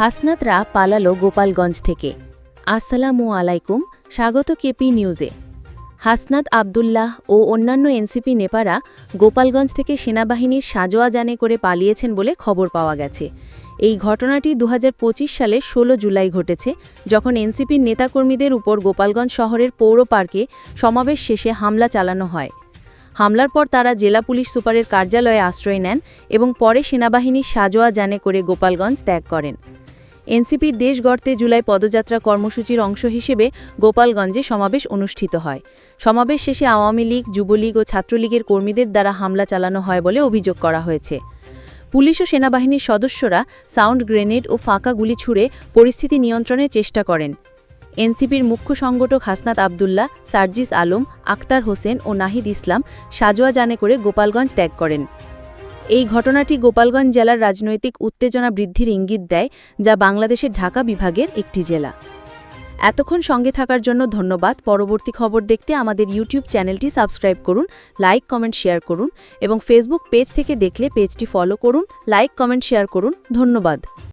হাসনাতরা পালালো গোপালগঞ্জ থেকে। আসসালামু আলাইকুম, স্বাগত কেপি নিউজে। হাসনাত আবদুল্লাহ ও অন্যান্য এনসিপি নেপারা গোপালগঞ্জ থেকে সেনাবাহিনীর সাজোয়া জানে করে পালিয়েছেন বলে খবর পাওয়া গেছে। এই ঘটনাটি দু হাজার পঁচিশ সালে ১৬ জুলাই ঘটেছে, যখন এনসিপির নেতাকর্মীদের উপর গোপালগঞ্জ শহরের পৌর পার্কে সমাবেশ শেষে হামলা চালানো হয়। হামলার পর তারা জেলা পুলিশ সুপারের কার্যালয়ে আশ্রয় নেন এবং পরে সেনাবাহিনীর সাজোয়া জানে করে গোপালগঞ্জ ত্যাগ করেন। এনসিপির দেশ গড়তে জুলাই পদযাত্রা কর্মসূচির অংশ হিসেবে গোপালগঞ্জে সমাবেশ অনুষ্ঠিত হয়। সমাবেশ শেষে আওয়ামী লীগ, যুবলীগ ও ছাত্রলীগের কর্মীদের দ্বারা হামলা চালানো হয় বলে অভিযোগ করা হয়েছে। পুলিশ ও সেনাবাহিনীর সদস্যরা সাউন্ড গ্রেনেড ও ফাঁকা গুলি ছুড়ে পরিস্থিতি নিয়ন্ত্রণের চেষ্টা করেন। এনসিপির মুখ্য সংগঠক হাসনাত আবদুল্লাহ, সার্জিস আলম আক্তার হোসেন ও নাহিদ ইসলাম সাজোয়া জানে করে গোপালগঞ্জ ত্যাগ করেন। এই ঘটনাটি গোপালগঞ্জ জেলার রাজনৈতিক উত্তেজনা বৃদ্ধির ইঙ্গিত দেয়, যা বাংলাদেশের ঢাকা বিভাগের একটি জেলা। এতক্ষণ সঙ্গে থাকার জন্য ধন্যবাদ। পরবর্তী খবর দেখতে আমাদের ইউটিউব চ্যানেলটি সাবস্ক্রাইব করুন, লাইক, কমেন্ট, শেয়ার করুন এবং ফেসবুক পেজ থেকে দেখলে পেজটি ফলো করুন, লাইক, কমেন্ট, শেয়ার করুন। ধন্যবাদ।